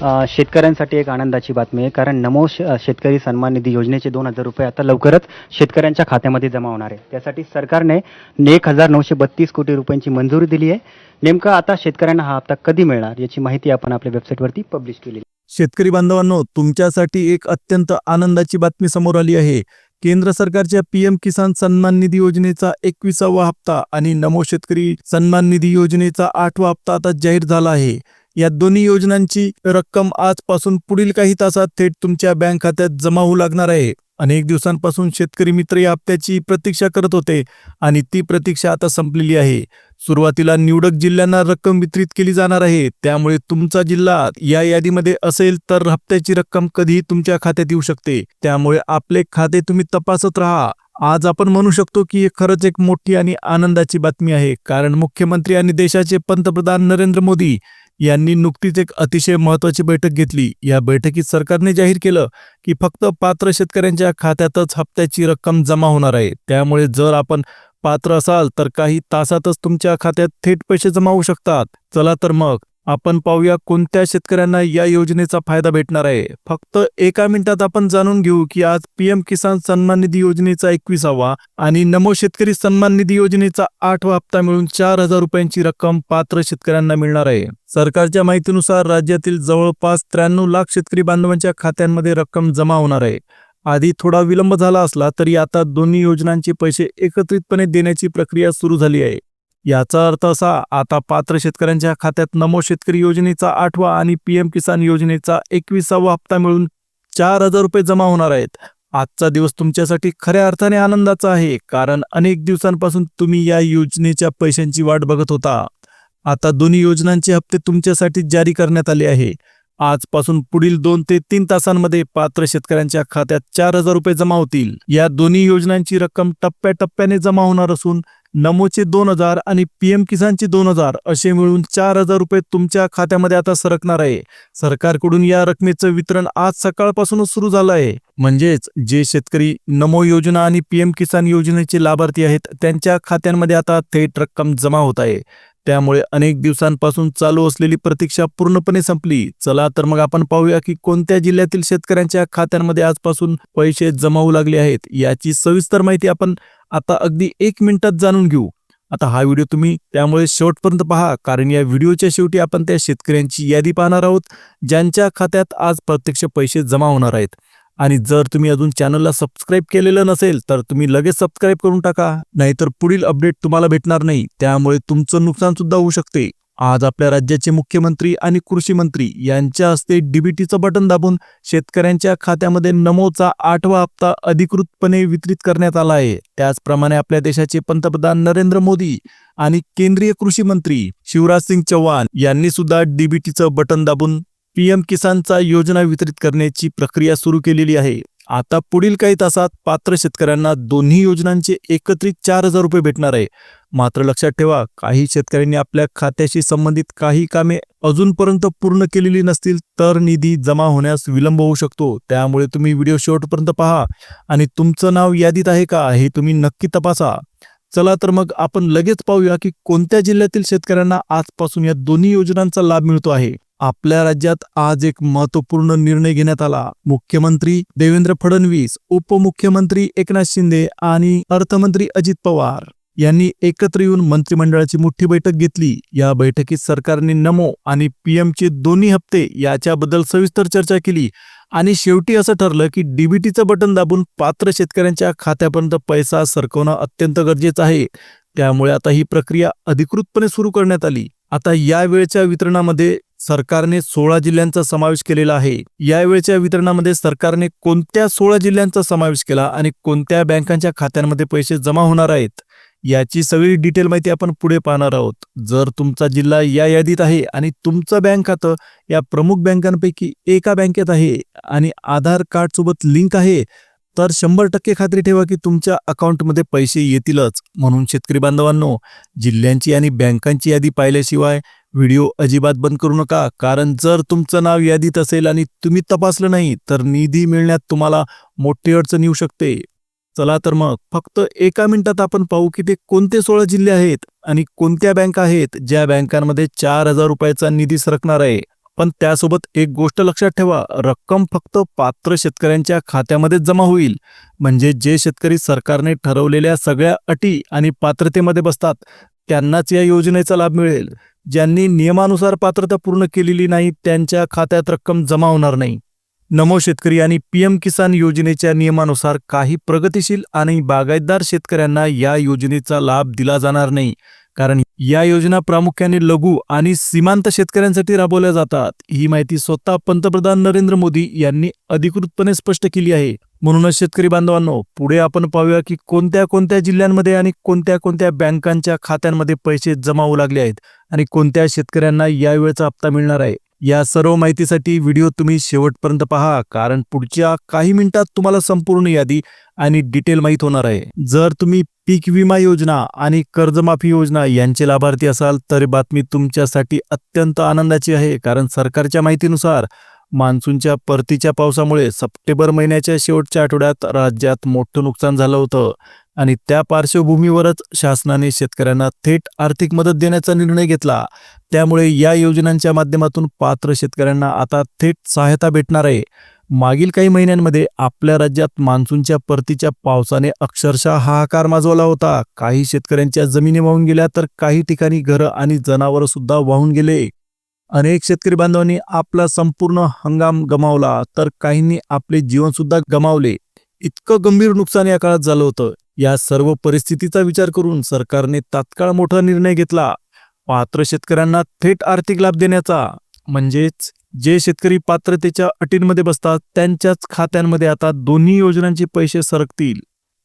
शेतकऱ्यांसाठी एक आनंदाची बातमी आहे. कारण नमो श शेतकरी सन्मान निधी योजनेचे दोन हजार रुपये आता लवकरच शेतकऱ्यांच्या खात्यामध्ये जमा होणार आहे. त्यासाठी सरकारने एक हजार नऊशे बत्तीस कोटी रुपयांची मंजुरी दिली आहे. नेमकं आता शेतकऱ्यांना हा हप्ता कधी मिळणार याची माहिती आपण आपल्या वेबसाईटवरती पब्लिश केली शेतकरी बांधवांनो तुमच्यासाठी एक अत्यंत आनंदाची बातमी समोर आली आहे. केंद्र सरकारच्या पीएम किसान सन्मान निधी योजनेचा एकविसावा हप्ता आणि नमो शेतकरी सन्मान निधी योजनेचा आठवा हप्ता आता जाहीर झाला आहे. या दोन्ही योजनांची रक्कम आजपासून पुढील काही तासात थेट तुमच्या बँक खात्यात जमा होऊ लागणार आहे. अनेक दिवसांपासून शेतकरी मित्र या हप्त्याची प्रतीक्षा करत होते आणि ती प्रतीक्षा आता संपलेली आहे. सुरुवातीला निवडक जिल्ह्यांना रक्कम वितरित केली जाणार आहे. त्यामुळे तुमचा जिल्हा या यादीमध्ये असेल तर हप्त्याची रक्कम कधीही तुमच्या खात्यात येऊ शकते. त्यामुळे आपले खाते तुम्ही तपासत राहा. आज आपण म्हणू शकतो की हे खरंच एक मोठी आणि आनंदाची बातमी आहे. कारण मुख्यमंत्री आणि देशाचे पंतप्रधान नरेंद्र मोदी यांनी नुकतीच एक अतिशय महत्वाची बैठक घेतली. या बैठकीत सरकारने जाहीर केलं की फक्त पात्र शेतकऱ्यांच्या खात्यातच हप्त्याची रक्कम जमा होणार आहे. त्यामुळे जर आपण पात्र असाल तर काही तासातच तुमच्या खात्यात थेट पैसे जमा होऊ शकतात. चला तर मग. आपण पाहूया कोणत्या शेतकऱ्यांना या योजनेचा फायदा भेटणार आहे. फक्त एका मिनिटात आपण जाणून घेऊ की आज पीएम किसान सन्मान निधी योजनेचा एकविसावा आणि नमो शेतकरी सन्मान निधी योजनेचा आठवा हप्ता मिळून चार हजार रुपयांची रक्कम पात्र शेतकऱ्यांना मिळणार आहे. सरकारच्या माहितीनुसार राज्यातील जवळपास त्र्याण्णव लाख शेतकरी बांधवांच्या खात्यांमध्ये रक्कम जमा होणार आहे. आधी थोडा विलंब झाला असला तरी आता दोन्ही योजनांचे पैसे एकत्रितपणे देण्याची प्रक्रिया सुरू झाली आहे. याचा अर्थ असा आता पात्र शेतकऱ्यांच्या खात्यात नमो शेतकरी योजनेचा आठवा आणि पीएम किसान योजनेचा एकविसावा हप्ता मिळून चार हजार रुपये जमा होणार आहेत. आजचा दिवस तुमच्यासाठी खऱ्या अर्थाने आनंदाचा आहे कारण अनेक दिवसांपासून तुम्ही या योजनेच्या पैशांची वाट बघत होता. आता दोन्ही योजनांचे हप्ते तुमच्यासाठी जारी करण्यात आले आहे. आजपासून पुढील दोन ते तीन तासांमध्ये पात्र शेतकऱ्यांच्या खात्यात चार हजार रुपये जमा होतील. या दोन्ही योजनांची रक्कम टप्प्याटप्प्याने जमा होणार असून नमोचे दोन हजार आणि पीएम किसानचे दोन हजार असे मिळून चार हजार रुपये तुमच्या खात्यामध्ये आता सरकणार आहे. सरकारकडून या रकमेचं वितरण आज सकाळपासूनच सुरू झालं आहे. म्हणजेच जे शेतकरी नमो योजना आणि पीएम किसान योजनेचे लाभार्थी आहेत त्यांच्या खात्यांमध्ये आता थेट रक्कम जमा होत आहे. त्यामुळे अनेक दिवसांपासून चालू असलेली प्रतीक्षा पूर्णपणे संपली. चला तर मग आपण पाहूया की कोणत्या जिल्ह्यातील शेतकऱ्यांच्या खात्यांमध्ये आजपासून पैसे जमा होऊ लागले आहेत याची सविस्तर माहिती आपण आता अगदी एक मिनिटात जाणून घेऊ. आता हा व्हिडिओ तुम्ही त्यामुळे शेवटपर्यंत पहा कारण या व्हिडिओच्या शेवटी आपण त्या शेतकऱ्यांची यादी पाहणार आहोत ज्यांच्या खात्यात आज प्रत्यक्ष पैसे जमा होणार आहेत. आणि जर तुम्ही अजून चॅनलला सबस्क्राईब केलेलं नसेल तर तुम्ही लगेच सबस्क्राईब करून टाका. नाहीतर पुढील अपडेट तुम्हाला भेटणार नाही. त्यामुळे तुमचं नुकसान सुद्धा होऊ शकते. आज आपल्या राज्याचे मुख्यमंत्री आणि कृषी मंत्री यांच्या हस्ते डीबीटीचं बटन दाबून शेतकऱ्यांच्या खात्यामध्ये नमोचा आठवा हप्ता अधिकृतपणे वितरित करण्यात आला आहे. त्याचप्रमाणे आपल्या देशाचे पंतप्रधान नरेंद्र मोदी आणि केंद्रीय कृषी मंत्री शिवराज सिंग चौहान यांनी सुद्धा डीबीटीचं बटन दाबून पीएम किसानचा योजना वितरित करण्याची प्रक्रिया सुरू केलेली आहे. आता पुढील काही तासात पात्र शेतकऱ्यांना दोन्ही योजनांचे एकत्रित चार हजार रुपये भेटणार आहे. मात्र लक्षात ठेवा काही शेतकऱ्यांनी आपल्या खात्याशी संबंधित काही कामे अजूनपर्यंत पूर्ण केलेली नसतील तर निधी जमा होण्यास विलंब होऊ शकतो. त्यामुळे तुम्ही व्हिडिओ शेवटपर्यंत पहा आणि तुमचं नाव यादीत आहे का हे तुम्ही नक्की तपासा. चला तर मग आपण लगेच पाहूया की कोणत्या जिल्ह्यातील शेतकऱ्यांना आजपासून या दोन्ही योजनांचा लाभ मिळतो आहे. आपल्या राज्यात आज एक महत्त्वपूर्ण निर्णय घेण्यात आला. मुख्यमंत्री देवेंद्र फडणवीस उपमुख्यमंत्री एकनाथ शिंदे आणि अर्थमंत्री अजित पवार यांनी एकत्र येऊन मंत्रिमंडळाची मोठी बैठक घेतली. या बैठकीत सरकारने नमो आणि पीएमचे दोन्ही हप्ते याच्याबद्दल सविस्तर चर्चा केली आणि शेवटी असं ठरलं की डीबीटीचं बटन दाबून पात्र शेतकऱ्यांच्या खात्यापर्यंत पैसा सरकवणं अत्यंत गरजेचं आहे. त्यामुळे आता ही प्रक्रिया अधिकृतपणे सुरू करण्यात आली. आता या वेळच्या वितरणामध्ये सरकारने सोळा जिल्ह्यांचा समावेश केलेला आहे. यावेळच्या वितरणामध्ये सरकारने कोणत्या सोळा जिल्ह्यांचा समावेश केला आणि कोणत्या बँकांच्या खात्यांमध्ये पैसे जमा होणार आहेत याची सगळी डिटेल माहिती आपण पुढे पाहणार आहोत. जर तुमचा जिल्हा या यादीत आहे आणि तुमचं बँक खातं या प्रमुख बँकांपैकी एका बँकेत आहे आणि आधार कार्ड सोबत लिंक आहे तर शंभर टक्के खात्री ठेवा की तुमच्या अकाउंटमध्ये पैसे येतीलच. म्हणून शेतकरी बांधवांनो जिल्ह्यांची आणि बँकांची यादी पाहिल्याशिवाय व्हिडिओ अजिबात बंद करू नका कारण जर तुमचं नाव यादीत असेल आणि तुम्ही तपासलं नाही तर निधी मिळण्यात तुम्हाला मोठी अडचण येऊ शकते. चला तर मग फक्त एका मिनिटात आपण पाहू की ते कोणते सोळा जिल्हे आहेत आणि कोणत्या बँका आहेत ज्या बँकांमध्ये चार हजार रुपयाचा निधी सरकणार आहे. पण त्यासोबत एक गोष्ट लक्षात ठेवा रक्कम फक्त पात्र शेतकऱ्यांच्या खात्यामध्येच जमा होईल. म्हणजे जे शेतकरी सरकारने ठरवलेल्या सगळ्या अटी आणि पात्रतेमध्ये बसतात त्यांनाच या योजनेचा लाभ मिळेल. ज्यांनी नियमानुसार पात्रता पूर्ण केलेली नाही त्यांच्या खात्यात रक्कम जमा होणार नाही. नमो शेतकरी आणि पीएम किसान योजनेच्या नियमानुसार काही प्रगतिशील आणि बागायतदार शेतकऱ्यांना या योजनेचा लाभ दिला जाणार नाही. कारण या योजना प्रामुख्याने लघु आणि सीमांत शेतकऱ्यांसाठी राबवल्या जातात. ही माहिती स्वतः पंतप्रधान नरेंद्र मोदी यांनी अधिकृतपणे स्पष्ट केली आहे. म्हणूनच शेतकरी बांधवांनो पुढे आपण पाहूया की कोणत्या कोणत्या जिल्ह्यांमध्ये आणि कोणत्या कोणत्या बँकांच्या खात्यांमध्ये पैसे जमा होऊ लागले आहेत आणि कोणत्या शेतकऱ्यांना यावेळचा हप्ता मिळणार आहे. या सर्व माहितीसाठी व्हिडिओ तुम्ही शेवटपर्यंत पहा कारण पुढच्या काही मिनिटात तुम्हाला संपूर्ण यादी आणि डिटेल माहीत होणार आहे. जर तुम्ही पीक विमा योजना आणि कर्जमाफी योजना यांचे लाभार्थी असाल तर बातमी तुमच्यासाठी अत्यंत आनंदाची आहे कारण सरकारच्या माहितीनुसार मान्सूनच्या परतीच्या पावसामुळे सप्टेंबर महिन्याच्या शेवटच्या आठवड्यात राज्यात मोठं नुकसान झालं होतं. आणि त्या पार्श्वभूमीवरच शासनाने शेतकऱ्यांना थेट आर्थिक मदत देण्याचा निर्णय घेतला. त्यामुळे या योजनांच्या माध्यमातून पात्र शेतकऱ्यांना आता थेट सहायता भेटणार आहे. मागील काही महिन्यांमध्ये आपल्या राज्यात मान्सूनच्या परतीच्या पावसाने अक्षरशः हाहाकार माजवला होता. काही शेतकऱ्यांच्या जमिनी वाहून गेल्या तर काही ठिकाणी घरं आणि जनावरं सुद्धा वाहून गेले. अनेक शेतकरी बांधवांनी आपला संपूर्ण हंगाम गमावला तर काहींनी आपले जीवन सुद्धा गमावले. इतकं गंभीर नुकसान या काळात झालं होतं. या सर्व परिस्थितीचा विचार करून सरकारने तात्काळ मोठा निर्णय घेतला. पात्र शेतकऱ्यांना थेट आर्थिक लाभ देण्याचा. म्हणजेच जे शेतकरी पात्रतेच्या अटींमध्ये बसतात त्यांच्याच खात्यांमध्ये आता दोन्ही योजनांचे पैसे सरकतील.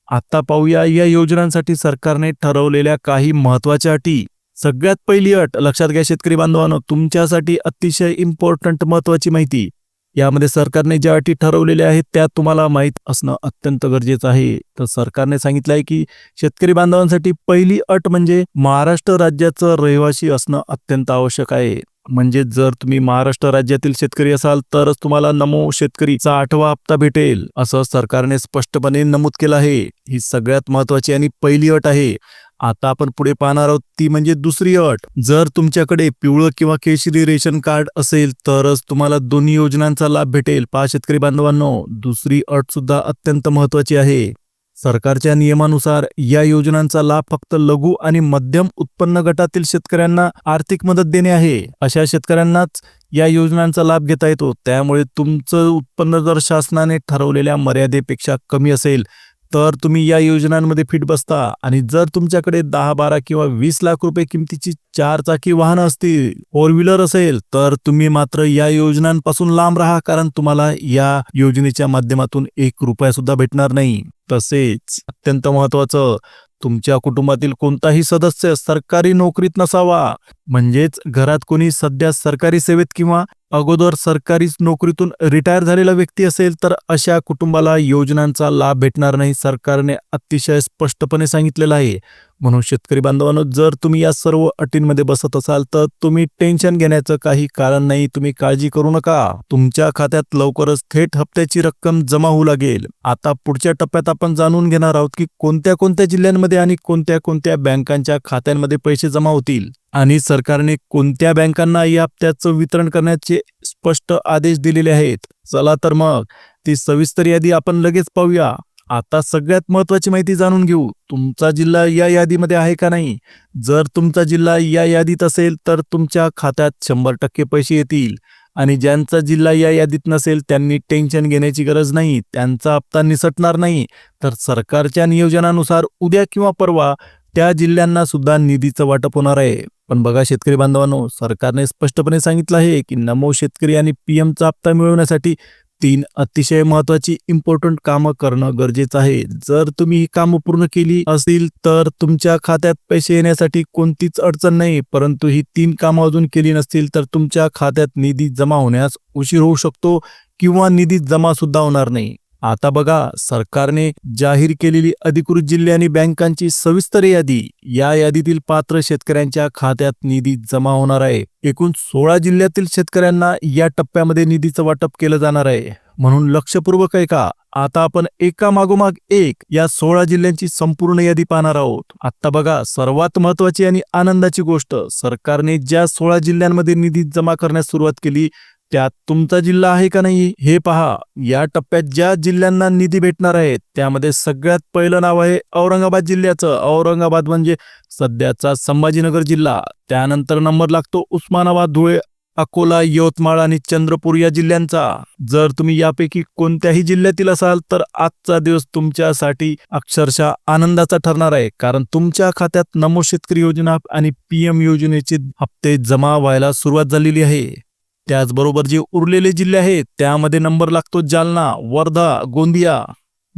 आता पाहूया या योजनांसाठी सरकारने ठरवलेल्या काही महत्त्वाच्या अटी. सगळ्यात पहिली अट लक्षात घ्या शेतकरी बांधवांनो तुमच्यासाठी अतिशय इम्पॉर्टंट महत्वाची माहिती. यामध्ये सरकारने ज्या अटी ठरवलेल्या आहेत त्या तुम्हाला माहीत असणं अत्यंत गरजेचं आहे. तर सरकारने सांगितलं आहे की शेतकरी बांधवांसाठी पहिली अट म्हणजे महाराष्ट्र राज्याचं रहिवासी असणं अत्यंत आवश्यक आहे. म्हणजे जर तुम्ही महाराष्ट्र राज्यातील शेतकरी असाल तरच तुम्हाला नमो शेतकरीचा आठवा हप्ता भेटेल असं सरकारने स्पष्टपणे नमूद केलं आहे. ही सगळ्यात महत्वाची आणि पहिली अट आहे. आता आपण पुढे पाहणार आहोत ती म्हणजे दुसरी अट. जर तुमच्याकडे पिवळं किंवा केशरी रेशन कार्ड असेल तरच तुम्हाला दोन्ही योजनांचा लाभ भेटेल पहा शेतकरी बांधवांनो. दुसरी अट सुद्धा अत्यंत महत्वाची आहे. सरकारच्या नियमानुसार या योजनांचा लाभ फक्त लघु आणि मध्यम उत्पन्न गटातील शेतकऱ्यांना आर्थिक मदत देणे आहे. अशा शेतकऱ्यांनाच या योजनांचा लाभ घेता येतो. त्यामुळे तुमचं उत्पन्न जर शासनाने ठरवलेल्या मर्यादेपेक्षा कमी असेल तर तुम्ही या योजनांमध्ये फिट बसता आणि जर तुमच्याकडे दहा बारा किंवा वीस लाख रुपये किमतीची चार चाकी वाहनं असतील फोर व्हीलर असेल तर तुम्ही मात्र या योजनांपासून लांब राहा कारण तुम्हाला या योजनेच्या माध्यमातून एक रुपया सुद्धा भेटणार नाही. तसेच अत्यंत महत्वाचं तुमच्या कुटुंबातील कोणताही सदस्य सरकारी नोकरीत नसावा. म्हणजेच घरात कोणी सध्या सरकारी सेवेत किंवा अगोदर सरकारी नोकरीतून रिटायर झालेला व्यक्ती असेल तर अशा कुटुंबाला योजनांचा लाभ भेटणार नाही सरकारने अतिशय स्पष्टपणे सांगितलेलं आहे. म्हणून शेतकरी बांधवांनो जर तुम्ही या सर्व अटींमध्ये बसत असाल तर तुम्ही टेन्शन घेण्याचं काही कारण नाही तुम्ही काळजी करू नका. तुमच्या खात्यात लवकरच थेट हप्त्याची रक्कम जमा होऊ लागेल. आता पुढच्या टप्प्यात आपण जाणून घेणार आहोत की कोणत्या कोणत्या जिल्ह्यांमध्ये आणि कोणत्या कोणत्या बँकांच्या खात्यांमध्ये पैसे जमा होतील. आणि सरकारने कोणत्या बँकांना या हप्त्याचं वितरण करण्याचे स्पष्ट आदेश दिलेले आहेत? चला तर मग ती सविस्तर यादी आपण लगेच पाहूया. आता सगळ्यात महत्वाची माहिती जाणून घेऊ. तुमचा जिल्हा या यादीमध्ये आहे का नाही? जर तुमचा जिल्हा या यादीत असेल तर तुमच्या खात्यात शंभर टक्के पैसे येतील. आणि ज्यांचा जिल्हा या यादीत नसेल त्यांनी टेन्शन घेण्याची गरज नाही. त्यांचा हप्ता निसटणार नाही. तर सरकारच्या नियोजनानुसार उद्या किंवा परवा त्या जिल्ह्यांना सुद्धा निधीचं वाटप होणार आहे. पण बघा शेतकरी बांधवांनो सरकारने स्पष्टपणे सांगितलं आहे की नमो शेतकरी आणि पीएमचा हप्ता मिळवण्यासाठी तीन अतिशय महत्वाची इम्पॉर्टंट कामं करणं गरजेचं आहे. जर तुम्ही ही कामं पूर्ण केली असतील तर तुमच्या खात्यात पैसे येण्यासाठी कोणतीच अडचण नाही परंतु ही तीन कामं अजून केली नसतील तर तुमच्या खात्यात निधी जमा होण्यास उशीर होऊ शकतो किंवा निधी जमा सुद्धा होणार नाही. आता बघा सरकारने जाहीर केलेली अधिकृत जिल्हे आणि बँकांची सविस्तर यादी. या यादीतील पात्र शेतकऱ्यांच्या खात्यात निधी जमा होणार आहे. एकूण सोळा जिल्ह्यातील शेतकऱ्यांना या टप्प्यामध्ये निधीचं वाटप केलं जाणार आहे. म्हणून लक्षपूर्वक आहे का आता आपण एका मागोमाग एक या सोळा जिल्ह्यांची संपूर्ण यादी पाहणार आहोत. आता बघा सर्वात महत्वाची आणि आनंदाची गोष्ट सरकारने ज्या सोळा जिल्ह्यांमध्ये निधी जमा करण्यास सुरुवात केली त्यात तुमचा जिल्हा आहे का नाही हे पहा. या टप्प्यात ज्या जिल्ह्यांना निधी भेटणार आहे त्यामध्ये सगळ्यात पहिलं नाव आहे औरंगाबाद जिल्ह्याचं. औरंगाबाद म्हणजे सध्याचा संभाजीनगर जिल्हा. त्यानंतर नंबर लागतो उस्मानाबाद धुळे अकोला यवतमाळ आणि चंद्रपूर या जिल्ह्यांचा. जर तुम्ही यापैकी कोणत्याही जिल्ह्यातील असाल तर आजचा दिवस तुमच्यासाठी अक्षरशः आनंदाचा ठरणार आहे. कारण तुमच्या खात्यात नमो शेतकरी योजना आणि पीएम योजनेचे हप्ते जमा व्हायला सुरुवात झालेली आहे. त्याचबरोबर जे उरलेले जिल्हे आहेत त्यामध्ये नंबर लागतो जालना वर्धा गोंदिया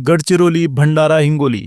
गडचिरोली भंडारा हिंगोली.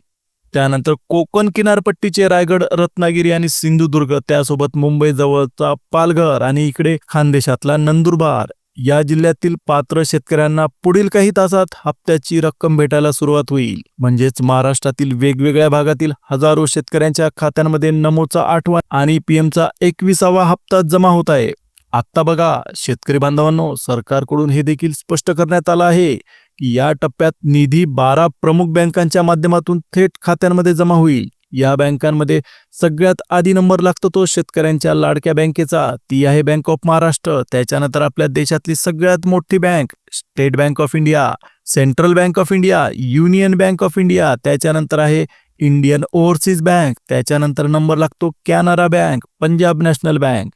त्यानंतर कोकण किनारपट्टीचे रायगड रत्नागिरी आणि सिंधुदुर्ग त्यासोबत मुंबई जवळचा पालघर आणि इकडे खानदेशातला नंदुरबार. या जिल्ह्यातील पात्र शेतकऱ्यांना पुढील काही तासात हप्त्याची रक्कम भेटायला सुरुवात होईल. म्हणजेच महाराष्ट्रातील वेगवेगळ्या भागातील हजारो शेतकऱ्यांच्या खात्यांमध्ये नमोचा आठवा आणि पीएमचा एकविसावा हप्ता जमा होत आहे. आत्ता बघा शेतकरी बांधवांनो सरकारकडून हे देखील स्पष्ट करण्यात आलं आहे की या टप्प्यात निधी बारा प्रमुख बँकांच्या माध्यमातून थेट खात्यांमध्ये जमा होईल. या बँकांमध्ये सगळ्यात आधी नंबर लागतो तो शेतकऱ्यांच्या लाडक्या बँकेचा. ती आहे बँक ऑफ महाराष्ट्र. त्याच्यानंतर आपल्या देशातली सगळ्यात मोठी bank State Bank of India Central Bank of India Union Bank of India. त्याच्यानंतर आहे इंडियन ओव्हरसीज बँक. त्याच्यानंतर नंबर लागतो Canara Bank Punjab National Bank.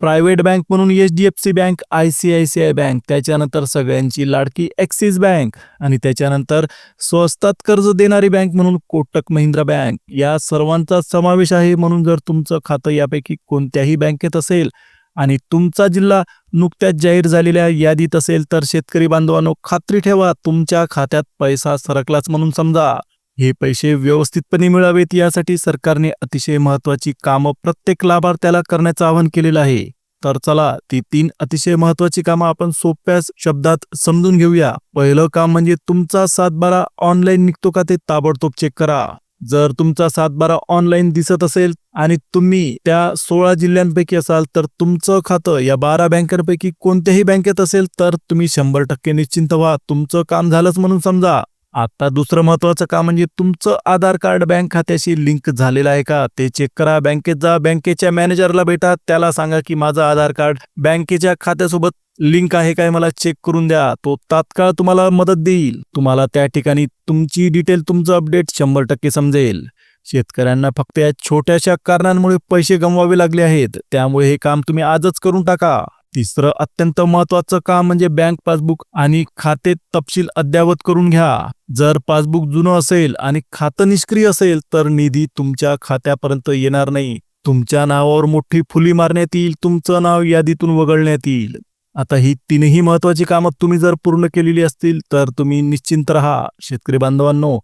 Private bank म्हणून H D F C bank I C I C I bank त्याच्यानंतर सगळ्यांची लाडकी axis bank आणि त्याच्यानंतर स्वस्तात कर्ज देणारी बँक म्हणून कोटक महिंद्रा बँक. या सर्वांचा समावेश आहे म्हणून जर तुमचं खातं यापैकी कोणत्याही बँकेत असेल आणि तुमचा जिल्हा नुकत्याच जाहीर झालेल्या यादीत असेल तर शेतकरी बांधवांनो खात्री ठेवा तुमच्या खात्यात पैसा सरकलाच म्हणून समजा. हे पैसे व्यवस्थितपणे मिळावेत यासाठी सरकारने अतिशय महत्वाची कामं प्रत्येक लाभार्थ्याला करण्याचं आवाहन केलेलं आहे. तर चला ती तीन अतिशय महत्वाची कामं आपण सोप्या शब्दात समजून घेऊया. पहिलं काम म्हणजे तुमचा सातबारा ऑनलाईन निघतो का ते ताबडतोब चेक करा. जर तुमचा सातबारा ऑनलाईन दिसत असेल आणि तुम्ही त्या सोळा जिल्ह्यांपैकी असाल तर तुमचं खातं या बारा बँकांपैकी कोणत्याही बँकेत असेल तर तुम्ही शंभर टक्के निश्चिंत व्हा. तुमचं काम झालंच म्हणून समजा. आता दुसरं महत्वाचं काम म्हणजे तुमचं आधार कार्ड बँक खात्याशी लिंक झालेलं आहे का? ते चेक करा. बँकेत जा. बँकेच्या मॅनेजरला भेटा. त्याला सांगा की माझं आधार कार्ड बँकेच्या खात्यासोबत लिंक आहे काय? मला चेक करून द्या. तो तात्काळ तुम्हाला मदत देईल. तुम्हाला त्या ठिकाणी तुमची डिटेल तुमचं अपडेट शंभर टक्के समजेल. शेतकऱ्यांना फक्त या छोट्याशा कारणांमुळे पैसे गमवावे लागले आहेत. त्यामुळे हे काम तुम्ही आजच करून टाका. तिसरं अत्यंत महत्वाचं काम म्हणजे बँक पासबुक आणि खाते तपशील अद्ययावत करून घ्या. जर पासबुक जुनं असेल आणि खातं निष्क्रिय असेल तर निधी तुमच्या खात्यापर्यंत येणार नाही. तुमच्या नावावर मोठी फुली मारण्यात येईल तुमचं नाव यादीतून वगळण्यात येईल. आता ही तीनही महत्वाची कामं तुम्ही जर पूर्ण केलेली असतील तर तुम्ही निश्चिंत राहा. शेतकरी बांधवांनो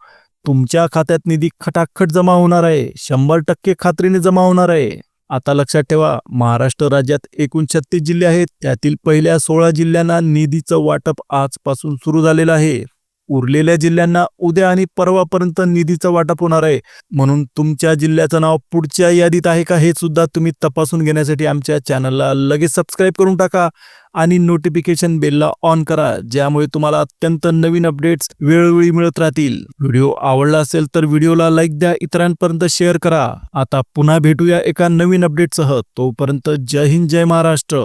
तुमच्या खात्यात निधी खटाखट जमा होणार आहे. शंभर टक्के खात्रीने जमा होणार आहे. आता लक्षात ठेवा महाराष्ट्र राज्यात एकूण छत्तीस जिल्हे आहेत. त्यातील पहिल्या सोळा जिल्ह्यांना निधीचं वाटप आजपासून सुरू झालेलं आहे. उरलेल्या जिल्ह्यांना उद्या आणि परवापर्यंत निधीचं वाटप होणार आहे. म्हणून तुमच्या जिल्ह्याचं नाव पुढच्या यादीत आहे का हे सुद्धा तुम्ही तपासून घेण्यासाठी आमच्या चॅनलला लगेच सबस्क्राईब करून टाका आणि नोटिफिकेशन बेलला ऑन करा ज्यामुळे तुम्हाला अत्यंत नवीन अपडेट्स वेळोवेळी मिळत राहतील. व्हिडिओ आवडला असेल तर व्हिडिओला लाईक द्या इतरांपर्यंत शेअर करा. आता पुन्हा भेटूया एका नवीन अपडेटसह. तोपर्यंत जय हिंद जय महाराष्ट्र.